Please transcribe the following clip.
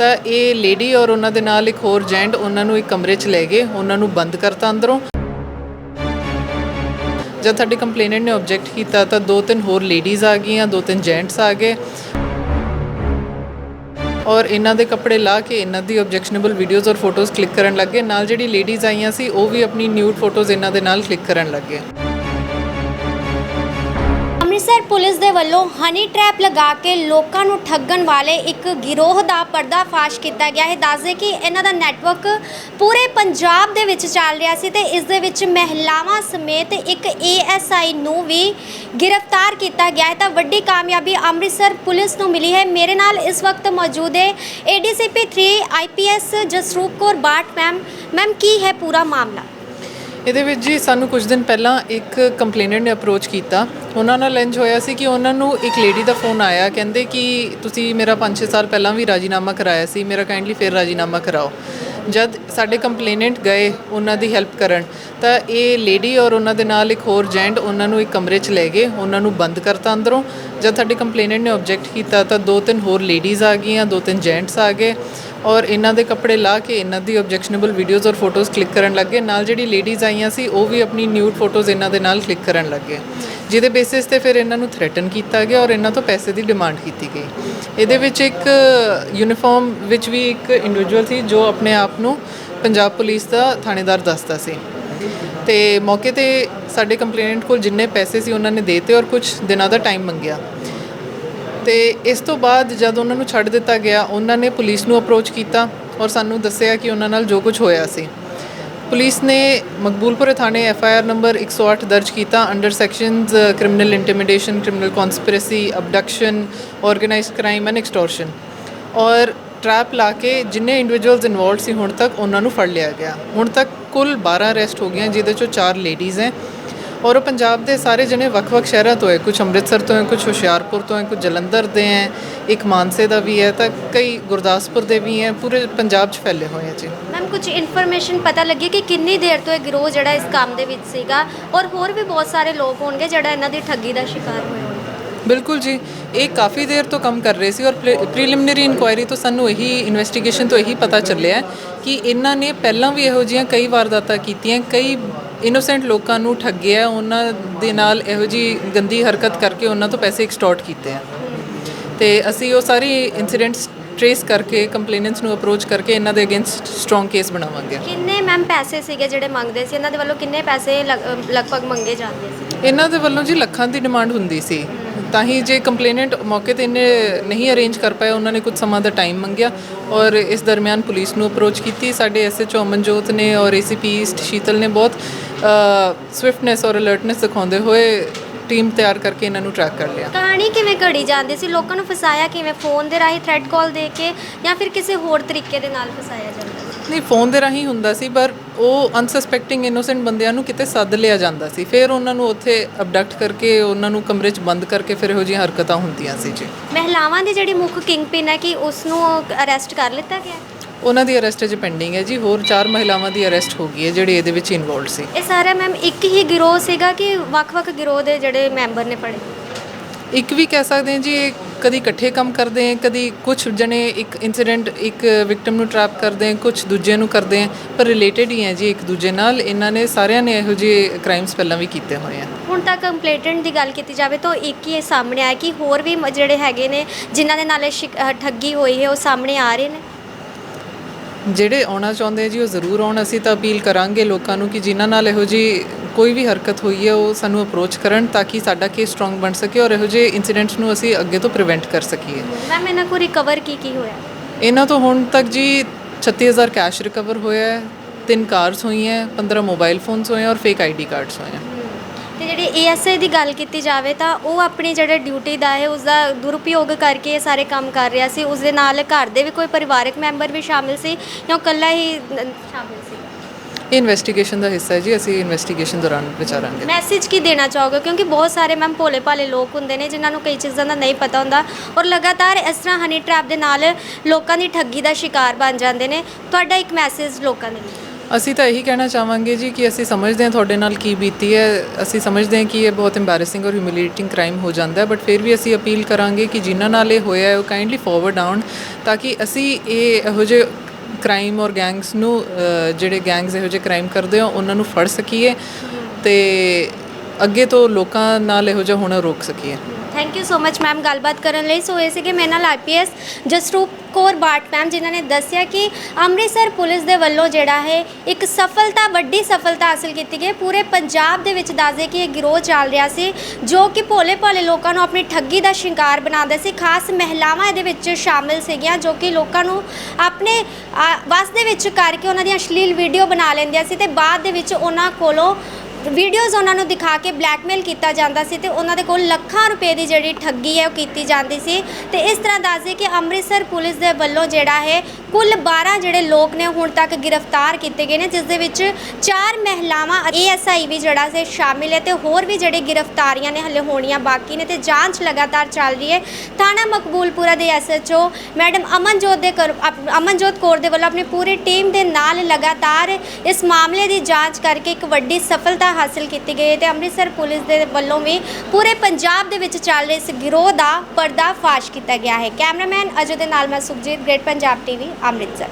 ਤਾਂ ਇਹ ਲੇਡੀ ਔਰ ਉਹਨਾਂ ਦੇ ਨਾਲ ਇੱਕ ਹੋਰ ਜੈਂਟ ਉਹਨਾਂ ਨੂੰ ਇੱਕ ਕਮਰੇ 'ਚ ਲੈ ਗਏ, ਉਹਨਾਂ ਨੂੰ ਬੰਦ ਕਰਤਾ ਅੰਦਰੋਂ। ਜਦ ਸਾਡੀ ਕੰਪਲੇਨੈਂਟ ਨੇ ਆਬਜੈਕਟ ਕੀਤਾ ਤਾਂ ਦੋ ਤਿੰਨ ਹੋਰ ਲੇਡੀਜ਼ ਆ ਗਈਆਂ, ਦੋ ਤਿੰਨ ਜੈਂਟਸ ਆ ਗਏ। ਔਰ ਇਹਨਾਂ ਦੇ ਕੱਪੜੇ ਲਾ ਕੇ ਇਹਨਾਂ ਦੀ ਆਬਜੈਕਸ਼ਨੇਬਲ ਵੀਡੀਓਜ਼ ਔਰ ਫੋਟੋਜ਼ ਕਲਿੱਕ ਕਰਨ ਲੱਗੇ ਨਾਲ ਜਿਹੜੀ ਲੇਡੀਜ਼ ਆਈਆਂ ਸੀ, ਉਹ ਵੀ ਆਪਣੀ ਨਿਊਡ ਫੋਟੋਜ਼ ਇਹਨਾਂ ਦੇ ਨਾਲ ਕਲਿੱਕ ਕਰਨ ਲੱਗੇ ਅੰਮ੍ਰਿਤਸਰ ਪੁਲਿਸ ਦੇ ਵੱਲੋਂ ਹਨੀ ਟ੍ਰੈਪ ਲਗਾ ਕੇ ਲੋਕਾਂ ਨੂੰ ਠੱਗਣ ਵਾਲੇ ਇੱਕ ਗਿਰੋਹ ਦਾ ਪਰਦਾਫਾਸ਼ ਕੀਤਾ ਗਿਆ ਹੈ। ਦੱਸਦੇ ਕਿ ਇਹਨਾਂ ਦਾ ਨੈਟਵਰਕ ਪੂਰੇ ਪੰਜਾਬ ਦੇ ਵਿੱਚ ਚੱਲ ਰਿਹਾ ਸੀ ਤੇ ਇਸ ਦੇ ਵਿੱਚ ਮਹਿਲਾਵਾਂ ਸਮੇਤ ਇੱਕ ਏਐਸਆਈ ਨੂੰ ਵੀ ਗ੍ਰਿਫਤਾਰ ਕੀਤਾ ਗਿਆ ਹੈ। ਤਾਂ ਵੱਡੀ ਕਾਮਯਾਬੀ ਅੰਮ੍ਰਿਤਸਰ ਪੁਲਿਸ ਨੂੰ ਮਿਲੀ ਹੈ। ਮੇਰੇ ਨਾਲ ਇਸ ਵਕਤ ਮੌਜੂਦ ਹੈ ADCP 3 IPS Jasroop Kaur Batth ma'am. Ma'am, ਕੀ ਹੈ ਪੂਰਾ ਮਾਮਲਾ? ਇਹਦੇ ਵਿੱਚ ਜੀ ਸਾਨੂੰ ਕੁਝ ਦਿਨ ਪਹਿਲਾਂ ਇੱਕ ਕੰਪਲੇਨੈਂਟ ਨੇ ਅਪਰੋਚ ਕੀਤਾ। ਉਹਨਾਂ ਨਾਲ ਲੈਂਜ ਹੋਇਆ ਸੀ ਕਿ ਉਹਨਾਂ ਨੂੰ ਇੱਕ ਲੇਡੀ ਦਾ ਫੋਨ ਆਇਆ। ਕਹਿੰਦੇ ਕਿ ਤੁਸੀਂ ਮੇਰਾ 5-6 ਸਾਲ ਪਹਿਲਾਂ ਵੀ ਰਾਜੀਨਾਮਾ ਕਰਾਇਆ ਸੀ, ਮੇਰਾ ਕਾਈਂਡਲੀ ਫਿਰ ਰਾਜੀਨਾਮਾ ਕਰਾਓ। ਜਦ ਸਾਡੇ ਕੰਪਲੇਨੈਂਟ ਗਏ ਉਹਨਾਂ ਦੀ ਹੈਲਪ ਕਰਨ, ਤਾਂ ਇਹ ਲੇਡੀ ਔਰ ਉਹਨਾਂ ਦੇ ਨਾਲ ਇੱਕ ਹੋਰ ਜੈਂਟ ਉਹਨਾਂ ਨੂੰ ਇੱਕ ਕਮਰੇ 'ਚ ਲੈ ਗਏ, ਉਹਨਾਂ ਨੂੰ ਬੰਦ ਕਰਤਾ ਅੰਦਰੋਂ। ਜਦ ਸਾਡੇ ਕੰਪਲੇਨੈਂਟ ਨੇ ਆਬਜੈਕਟ ਕੀਤਾ, ਤਾਂ ਦੋ ਤਿੰਨ ਹੋਰ ਲੇਡੀਜ਼ ਆ ਗਈਆਂ, ਦੋ ਤਿੰਨ ਜੈਂਟਸ ਆ ਗਏ। ਔਰ ਇਹਨਾਂ ਦੇ ਕੱਪੜੇ ਲਾ ਕੇ ਇਹਨਾਂ ਦੀ ਆਬਜੈਕਸ਼ਨੇਬਲ ਵੀਡੀਓਜ਼ ਔਰ ਫੋਟੋਜ਼ ਕਲਿੱਕ ਕਰਨ ਲੱਗੇ ਨਾਲ ਜਿਹੜੀ ਲੇਡੀਜ਼ ਆਈਆਂ ਸੀ, ਉਹ ਵੀ ਆਪਣੀ ਨਿਊਡ ਫੋਟੋਜ਼ ਇਹਨਾਂ ਦੇ ਨਾਲ ਕਲਿੱਕ ਕਰਨ ਲੱਗੇ ਜਿਹਦੇ ਬੇਸਿਸ ਤੇ ਫਿਰ ਇਹਨਾਂ ਨੂੰ ਥ੍ਰੈਟਨ ਕੀਤਾ ਗਿਆ ਔਰ ਇਹਨਾਂ ਤੋਂ ਪੈਸੇ ਦੀ ਡਿਮਾਂਡ ਕੀਤੀ ਗਈ। ਇਹਦੇ ਵਿੱਚ ਇੱਕ ਯੂਨੀਫਾਰਮ ਵਿੱਚ ਵੀ ਇੱਕ ਇੰਡੀਵਿਜੂਅਲ ਸੀ, ਜੋ ਆਪਣੇ ਆਪ ਨੂੰ ਪੰਜਾਬ ਪੁਲਿਸ ਦਾ ਥਾਣੇਦਾਰ ਦੱਸਦਾ ਸੀ। ਤੇ ਮੌਕੇ ਤੇ ਸਾਡੇ ਕੰਪਲੇਨੈਂਟ ਕੋਲ ਜਿੰਨੇ ਪੈਸੇ ਸੀ, ਉਹਨਾਂ ਨੇ ਦੇਤੇ ਔਰ ਕੁਝ ਦਿਨਾਂ ਦਾ ਟਾਈਮ ਮੰਗਿਆ। ਤੇ ਇਸ ਤੋਂ ਬਾਅਦ ਜਦ ਉਹਨਾਂ ਨੂੰ ਛੱਡ ਦਿੱਤਾ ਗਿਆ, ਉਹਨਾਂ ਨੇ ਪੁਲਿਸ ਨੂੰ ਅਪਰੋਚ ਕੀਤਾ ਔਰ ਸਾਨੂੰ ਦੱਸਿਆ ਕਿ ਉਹਨਾਂ ਨਾਲ ਜੋ ਕੁਝ ਹੋਇਆ ਸੀ। ਪੁਲਿਸ ਨੇ ਮਕਬੂਲਪੁਰ ਥਾਣੇ ਐਫ ਆਈ ਆਰ ਨੰਬਰ 108 ਦਰਜ ਕੀਤਾ under sections criminal intimidation criminal conspiracy abduction organised crime and extortion ਔਰ ਟਰੈਪ ਲਾ ਕੇ ਜਿੰਨੇ ਇੰਡੀਵਿਜੂਅਲਸ ਇਨਵੋਲਡ ਸੀ ਹੁਣ ਤੱਕ ਉਹਨਾਂ ਨੂੰ ਫੜ ਲਿਆ ਗਿਆ। ਹੁਣ ਤੱਕ ਕੁੱਲ 12 ਅਰੈਸਟ ਹੋ ਗਏ ਜਿਹਦੇ ਚੋਂ 4 ਲੇਡੀਜ਼ ਹੈ। ਔਰ ਉਹ ਪੰਜਾਬ ਦੇ ਸਾਰੇ ਜਣੇ ਵੱਖ-ਵੱਖ ਸ਼ਹਿਰਾਂ ਤੋਂ ਹੈ। ਕੁਝ ਅੰਮ੍ਰਿਤਸਰ ਤੋਂ ਹੈ ਕੁਝ ਹੁਸ਼ਿਆਰਪੁਰ ਤੋਂ ਹੈ ਕੁਝ ਜਲੰਧਰ ਦੇ ਹੈ ਇੱਕ ਮਾਨਸੇ ਦਾ ਵੀ ਹੈ ਤਾਂ ਕਈ ਗੁਰਦਾਸਪੁਰ ਦੇ ਵੀ ਹੈ ਪੂਰੇ ਪੰਜਾਬ 'ਚ ਫੈਲੇ ਹੋਏ ਹੈ ਜੀ। ਮੈਮ ਕੁਝ ਇਨਫੋਰਮੇਸ਼ਨ ਪਤਾ ਲੱਗੀ ਕਿ ਕਿੰਨੀ ਦੇਰ ਤੋਂ ਇਹ ਗਿਰੋਹ ਜਿਹੜਾ ਇਸ ਕੰਮ ਦੇ ਵਿੱਚ ਸੀਗਾ? ਔਰ ਹੋਰ ਵੀ ਬਹੁਤ ਸਾਰੇ ਲੋਕ ਹੋਣਗੇ ਜਿਹੜਾ ਇਹਨਾਂ ਦੀ ਠੱਗੀ ਦਾ ਸ਼ਿਕਾਰ ਹੋਏ ਹੋਣਗੇ। ਬਿਲਕੁਲ ਜੀ ਇਹ ਕਾਫੀ ਦੇਰ ਤੋਂ ਕੰਮ ਕਰ ਰਹੇ ਸੀ ਔਰ ਪ੍ਰੀਲਿਮਿਨਰੀ ਇਨਕੁਆਇਰੀ ਤੋਂ ਸਾਨੂੰ ਇਹੀ ਇਨਵੈਸਟੀਗੇਸ਼ਨ ਤੋਂ ਇਹੀ ਪਤਾ ਚੱਲਿਆ ਕਿ ਇਹਨਾਂ ਨੇ ਪਹਿਲਾਂ ਵੀ ਇਹੋ ਜਿਹੀਆਂ ਕਈ ਵਾਰਦਾਤਾਂ ਕੀਤੀਆਂ ਕਈ ਇਨੋਸੈਂਟ ਲੋਕਾਂ ਨੂੰ ਠੱਗਿਆ ਉਹਨਾਂ ਦੇ ਨਾਲ ਇਹੋ ਜੀ ਗੰਦੀ ਹਰਕਤ ਕਰਕੇ ਉਹਨਾਂ ਤੋਂ ਪੈਸੇ ਐਕਸਟੋਰਟ ਕੀਤੇ ਆ। ਤੇ ਅਸੀਂ ਉਹ ਸਾਰੀ ਇਨਸੀਡੈਂਟਸ ਟਰੇਸ ਕਰਕੇ ਕੰਪਲੇਨੈਂਟਸ ਨੂੰ ਅਪਰੋਚ ਕਰਕੇ ਇਹਨਾਂ ਦੇ ਅਗੇਂਸਟ ਸਟਰੋਂਗ ਕੇਸ ਬਣਾਵਾਂਗੇ। ਕਿੰਨੇ ਮੈਮ ਪੈਸੇ ਸੀਗੇ ਜਿਹੜੇ ਮੰਗਦੇ ਸੀ? ਇਹਨਾਂ ਦੇ ਵੱਲੋਂ ਕਿੰਨੇ ਪੈਸੇ ਲਗਭਗ ਮੰਗੇ ਜਾਂਦੇ ਸੀ? ਇਹਨਾਂ ਦੇ ਵੱਲੋਂ ਜੀ ਲੱਖਾਂ ਦੀ ਡਿਮਾਂਡ ਹੁੰਦੀ ਸੀ। ਤਾਂ ਹੀ ਜੇ ਕੰਪਲੇਨੈਂਟ ਮੌਕੇ ਤੇ ਇਹਨੇ ਨਹੀਂ ਅਰੇਂਜ ਕਰ ਪਾਇਆ ਉਹਨਾਂ ਨੇ ਕੁਝ ਸਮਾਂ ਦਾ ਟਾਈਮ ਮੰਗਿਆ ਔਰ ਇਸ ਦਰਮਿਆਨ ਪੁਲਿਸ ਨੂੰ ਅਪਰੋਚ ਕੀਤੀ। ਸਾਡੇ ਐਸਐਚਓ ਅਮਨਜੋਤ ਨੇ ਔਰ ਏਸੀਪੀ ਈਸਟ ਸ਼ੀਤਲ ਨੇ ਬਹੁਤ ਸਵਿਫਟਨੈਸ ਔਰ ਅਲਰਟਨੈਸ ਦਿਖਾਉਂਦੇ ਹੋਏ ਟੀਮ ਤਿਆਰ ਕਰਕੇ ਇਹਨਾਂ ਨੂੰ ਟਰੈਕ ਕਰ ਲਿਆ। ਕਹਾਣੀ ਕਿਵੇਂ ਘੜੀ ਜਾਂਦੀ ਸੀ? ਲੋਕਾਂ ਨੂੰ ਫਸਾਇਆ ਕਿਵੇਂ? ਫੋਨ ਦੇ ਰਾਹੀਂ ਥ੍ਰੈਟ ਕਾਲ ਦੇ ਕੇ ਜਾਂ ਫਿਰ ਕਿਸੇ ਹੋਰ ਤਰੀਕੇ ਦੇ ਨਾਲ ਫਸਾਇਆ ਜਾਂਦਾ ਨਹੀਂ ਫੋਨ ਦੇ ਰਾਹੀਂ ਹੁੰਦਾ ਸੀ ਪਰ ਉਹ ਅਨਸਸਪੈਕਟਿੰਗ ਇਨੋਸੈਂਟ ਬੰਦਿਆਂ ਨੂੰ ਕਿਤੇ ਸੱਦ ਲਿਆ ਜਾਂਦਾ ਸੀ। ਫਿਰ ਉਹਨਾਂ ਨੂੰ ਉੱਥੇ ਅਬਡਕਟ ਕਰਕੇ ਉਹਨਾਂ ਨੂੰ ਕਮਰੇ 'ਚ ਬੰਦ ਕਰਕੇ ਫਿਰ ਇਹੋ ਜਿਹੀਆਂ ਹਰਕਤਾਂ ਹੁੰਦੀਆਂ ਸੀ ਜੀ। ਮਹਿਲਾਵਾਂ ਦੀ ਜਿਹੜੀ ਮੁੱਖ ਕਿੰਗ ਪਿਨ ਹੈ ਕਿ ਉਸ ਨੂੰ ਅਰੈਸਟ ਕਰ ਲਿੱਤਾ ਗਿਆ? ਉਹਨਾਂ ਦੀ ਅਰੈਸਟ ਅਜੇ ਪੈਂਡਿੰਗ ਹੈ ਜੀ। ਹੋਰ ਚਾਰ ਮਹਿਲਾਵਾਂ ਦੀ ਅਰੈਸਟ ਹੋ ਗਈ ਹੈ ਜਿਹੜੇ ਇਹਦੇ ਵਿੱਚ ਇਨਵੋਲਡ ਸੀ। ਇਹ ਸਾਰਾ ਮੈਮ ਇੱਕ ਹੀ ਗਿਰੋਹ ਸੀਗਾ ਕਿ ਵੱਖ-ਵੱਖ ਗਿਰੋਹ ਦੇ ਜਿਹੜੇ ਮੈਂਬਰ ਨੇ ਫੜੇ? ਇੱਕ ਵੀ ਕਹਿ ਸਕਦੇ ਹਾਂ ਜੀ ਇਹ ਕਦੀ ਇਕੱਠੇ ਕੰਮ ਕਰਦੇ ਹੈ ਕਦੀ ਕੁਝ ਜਣੇ ਇੱਕ ਇਨਸੀਡੈਂਟ ਇੱਕ ਵਿਕਟਮ ਨੂੰ ਟਰੈਪ ਕਰਦੇ ਹੈ ਕੁਝ ਦੂਜੇ ਨੂੰ ਕਰਦੇ ਹੈ ਪਰ ਰਿਲੇਟਡ ਹੀ ਹੈ ਜੀ ਇੱਕ ਦੂਜੇ ਨਾਲ। ਇਹਨਾਂ ਨੇ ਸਾਰਿਆਂ ਨੇ ਇਹੋ ਜਿਹੇ ਕ੍ਰਾਈਮਸ ਪਹਿਲਾਂ ਵੀ ਕੀਤੇ ਹੋਏ ਆ। ਹੁਣ ਤੱਕ ਕੰਪਲੇਂਟੈਂਟ ਦੀ ਗੱਲ ਕੀਤੀ ਜਾਵੇ ਤਾਂ ਇੱਕ ਹੀ ਇਹ ਸਾਹਮਣੇ ਆਇਆ ਕਿ ਹੋਰ ਵੀ ਮ- ਜਿਹੜੇ ਹੈਗੇ ਨੇ ਜਿਨ੍ਹਾਂ ਦੇ ਨਾਲ ਇਹ ਸ਼ਿਕ- ਅਹ ਠੱਗੀ ਹੋਈ ਹੈ ਉਹ ਸਾਹਮਣੇ ਆ ਰਹੇ ਨੇ। ਜਿਹੜੇ ਆਉਣਾ ਚਾਹੁੰਦੇ ਆ ਜੀ ਉਹ ਜ਼ਰੂਰ ਆਉਣ। ਅਸੀਂ ਤਾਂ ਅਪੀਲ ਕਰਾਂਗੇ ਲੋਕਾਂ ਨੂੰ ਕਿ ਜਿਨ੍ਹਾਂ ਨਾਲ ਇਹੋ ਜੀ ਕੋਈ ਵੀ ਹਰਕਤ ਹੋਈ ਹੈ ਉਹ ਸਾਨੂੰ ਅਪਰੋਚ ਕਰਨ ਤਾਂ ਕਿ ਸਾਡਾ ਕੇਸ ਸਟਰੋਂਗ ਬਣ ਸਕੇ ਔਰ ਇਹੋ ਜਿਹੇ ਇਨਸੀਡੈਂਟਸ ਨੂੰ ਅਸੀਂ ਅੱਗੇ ਤੋਂ ਪ੍ਰੀਵੈਂਟ ਕਰ ਸਕੀਏ। ਮੈਮ ਇਹਨਾਂ ਕੋਲ ਰਿਕਵਰ ਕੀ ਕੀ ਹੋਇਆ? ਇਹਨਾਂ ਤੋਂ ਹੁਣ ਤੱਕ ਜੀ 36000 ਕੈਸ਼ ਰਿਕਵਰ ਹੋਇਆ ਹੈ ਤਿੰਨ ਕਾਰਸ ਹੋਈਆਂ 15 ਮੋਬਾਈਲ ਫੋਨਸ ਹੋਏ ਔਰ ਫੇਕ ਆਈਡੀ ਕਾਰਡਸ ਹੋਏ ਤੇ ਜਿਹੜੀ ਏਐਸਆਈ ਦੀ ਗੱਲ ਕੀਤੀ ਜਾਵੇ ਤਾਂ ਉਹ ਆਪਣੀ ਜਿਹੜੇ ਡਿਊਟੀ ਦਾ ਹੈ ਉਸ ਦਾ ਦੁਰਉਪਯੋਗ ਕਰਕੇ ਇਹ ਸਾਰੇ ਕੰਮ ਕਰ ਰਿਹਾ ਸੀ। ਉਸ ਦੇ ਨਾਲ ਘਰ ਦੇ ਵੀ ਕੋਈ ਪਰਿਵਾਰਕ ਮੈਂਬਰ ਵੀ ਸ਼ਾਮਿਲ ਸੀ ਜਾਂ ਇਕੱਲਾ ਹੀ ਸ਼ਾਮਿਲ ਸੀ? ਇਹ ਇਨਵੈਸਟੀਗੇਸ਼ਨ ਦਾ ਹਿੱਸਾ ਹੈ ਜੀ ਅਸੀਂ ਇਨਵੈਸਟੀਗੇਸ਼ਨ ਦੌਰਾਨ ਵਿਚਾਰਾਂਗੇ ਮੈਸੇਜ ਕੀ ਦੇਣਾ ਚਾਹੋਗੇ? ਕਿਉਂਕਿ ਬਹੁਤ ਸਾਰੇ ਮੈਮ ਭੋਲੇ ਭਾਲੇ ਲੋਕ ਹੁੰਦੇ ਨੇ ਜਿਨ੍ਹਾਂ ਨੂੰ ਕਈ ਚੀਜ਼ਾਂ ਦਾ ਨਹੀਂ ਪਤਾ ਹੁੰਦਾ ਔਰ ਲਗਾਤਾਰ ਇਸ ਤਰ੍ਹਾਂ ਹਨੀ ਟਰੈਪ ਦੇ ਨਾਲ ਲੋਕਾਂ ਦੀ ਠੱਗੀ ਦਾ ਸ਼ਿਕਾਰ ਬਣ ਜਾਂਦੇ ਨੇ। ਤੁਹਾਡਾ ਇੱਕ ਮੈਸੇਜ ਲੋਕਾਂ ਦੇ ਲਈ। ਅਸੀਂ ਤਾਂ ਇਹੀ ਕਹਿਣਾ ਚਾਹਾਂਗੇ ਜੀ ਕਿ ਅਸੀਂ ਸਮਝਦੇ ਹਾਂ ਤੁਹਾਡੇ ਨਾਲ ਕੀ ਬੀਤੀ ਹੈ। ਅਸੀਂ ਸਮਝਦੇ ਹਾਂ ਕਿ ਇਹ ਬਹੁਤ ਐਮਬੈਰਸਿੰਗ ਔਰ ਹਿਊਮਿਲੇਟਿੰਗ ਕ੍ਰਾਈਮ ਹੋ ਜਾਂਦਾ ਹੈ ਬਟ ਫਿਰ ਵੀ ਅਸੀਂ ਅਪੀਲ ਕਰਾਂਗੇ ਕਿ ਜਿਨ੍ਹਾਂ ਨਾਲ ਇਹ ਹੋਇਆ ਹੈ ਉਹ ਕਾਈਂਡਲੀ ਫਾਰਵਰਡ ਆਉਣ ਤਾਂ ਕਿ ਅਸੀਂ ਇਹ ਇਹੋ ਜਿਹੇ ਕ੍ਰਾਈਮ ਔਰ ਗੈਂਗਸ ਨੂੰ ਜਿਹੜੇ ਗੈਂਗਸ ਇਹੋ ਜਿਹੇ ਕ੍ਰਾਈਮ ਕਰਦੇ ਹੋ ਉਹਨਾਂ ਨੂੰ ਫੜ ਸਕੀਏ ਤੇ ਅੱਗੇ ਤੋਂ ਲੋਕਾਂ ਨਾਲ ਇਹੋ ਜਿਹਾ ਹੋਣਾ ਰੋਕ ਸਕੀਏ। Thank you so much ma'am ਗੱਲਬਾਤ ਕਰਨ ਲਈ। ਸੋ ਇਹ ਸੀਗੇ ਮੇਰੇ ਨਾਲ ਆਈਪੀਐਸ ਜਸਰੂਪ ਕੌਰ ਬਾਟ ਮੈਮ ਜਿਨ੍ਹਾਂ ਨੇ ਦੱਸਿਆ ਕਿ ਅੰਮ੍ਰਿਤਸਰ ਪੁਲਿਸ ਦੇ ਵੱਲੋਂ ਜਿਹੜਾ ਹੈ ਇੱਕ ਸਫਲਤਾ ਵੱਡੀ ਸਫਲਤਾ ਹਾਸਲ ਕੀਤੀ ਗਈ। ਪੂਰੇ ਪੰਜਾਬ ਦੇ ਵਿੱਚ ਦੱਸਦੇ ਕਿ ਇਹ ਗਿਰੋਹ ਚੱਲ ਰਿਹਾ ਸੀ ਜੋ ਕਿ ਭੋਲੇ ਭਾਲੇ ਲੋਕਾਂ ਨੂੰ ਆਪਣੀ ਠੱਗੀ ਦਾ ਸ਼ਿੰਕਾਰ ਬਣਾਉਂਦੇ ਸੀ। ਖਾਸ ਮਹਿਲਾਵਾਂ ਇਹਦੇ ਵਿੱਚ ਸ਼ਾਮਿਲ ਸੀਗੀਆਂ ਜੋ ਕਿ ਲੋਕਾਂ ਨੂੰ ਆਪਣੇ ਆ, ਵੱਸ ਦੇ ਵਿੱਚ ਕਰਕੇ ਉਹਨਾਂ ਦੀਆਂ ਅਸ਼ਲੀਲ ਵੀਡੀਓ ਬਣਾ ਲੈਂਦੀਆਂ ਸੀ ਤੇ ਬਾਅਦ ਦੇ ਵਿੱਚ ਉਹਨਾਂ ਕੋਲੋਂ ਵੀਡੀਓਜ਼ ਉਹਨਾਂ ਨੂੰ ਦਿਖਾ ਕੇ ਬਲੈਕਮੇਲ ਕੀਤਾ ਜਾਂਦਾ ਸੀ ਤੇ ਉਹਨਾਂ ਦੇ ਕੋਲ ਲੱਖਾਂ ਰੁਪਏ ਦੀ ਜਿਹੜੀ ਠੱਗੀ ਹੈ ਉਹ ਕੀਤੀ ਜਾਂਦੀ ਸੀ। ਤੇ ਇਸ ਤਰ੍ਹਾਂ ਦੱਸਦੇ ਕਿ ਅੰਮ੍ਰਿਤਸਰ ਪੁਲਿਸ ਦੇ ਵੱਲੋਂ ਜਿਹੜਾ ਹੈ, ਕੁੱਲ 12 ਜਿਹੜੇ ਲੋਕ ਨੇ ਹੁਣ ਤੱਕ ਗ੍ਰਿਫਤਾਰ ਕੀਤੇ ਗਏ ਨੇ, ਜਿਸ ਦੇ ਵਿੱਚ ਚਾਰ ਮਹਿਲਾਵਾਂ ਏਐਸਆਈ ਵੀ ਜਿਹੜਾ ਸੀ ਸ਼ਾਮਿਲ ਹੈ ਤੇ ਹੋਰ ਵੀ ਜਿਹੜੇ ਗ੍ਰਿਫਤਾਰੀਆਂ ਨੇ ਹਲੇ ਹੋਣੀਆਂ ਬਾਕੀ ਨੇ ਤੇ ਜਾਂਚ ਲਗਾਤਾਰ ਚੱਲ ਰਹੀ ਹੈ। ਥਾਣਾ ਮਕਬੂਲਪੁਰਾ ਦੇ ਐਸਐਚਓ ਮੈਡਮ ਅਮਨਜੋਤ ਦੇ ਕਰ- ਅਮਨਜੋਤ ਕੌਰ ਦੇ ਵੱਲੋਂ ਆਪਣੀ ਪੂਰੀ ਟੀਮ ਦੇ ਨਾਲ ਲਗਾਤਾਰ ਇਸ ਮਾਮਲੇ ਦੀ ਜਾਂਚ ਕਰਕੇ ਇੱਕ ਵੱਡੀ ਸਫਲਤਾ ਹਾਸਲ ਕੀਤੀ ਗਈ ਹੈ ਤੇ ਅੰਮ੍ਰਿਤਸਰ ਪੁਲਿਸ ਦੇ ਵੱਲੋਂ ਵੀ ਪੂਰੇ ਪੰਜਾਬ ਦੇ ਵਿੱਚ ਚੱਲ ਰਹੇ ਇਸ ਗਿਰੋਹ ਦਾ ਪਰਦਾ ਫਾਸ਼ ਕੀਤਾ ਗਿਆ ਹੈ। ਕੈਮਰਾਮੈਨ ਅਜੇ ਦੇ ਨਾਲ ਮੈਂ ਸੁਖਜੀਤ, ਗ੍ਰੇਟ ਪੰਜਾਬ ਟੀਵੀ, ਅੰਮ੍ਰਿਤਸਰ।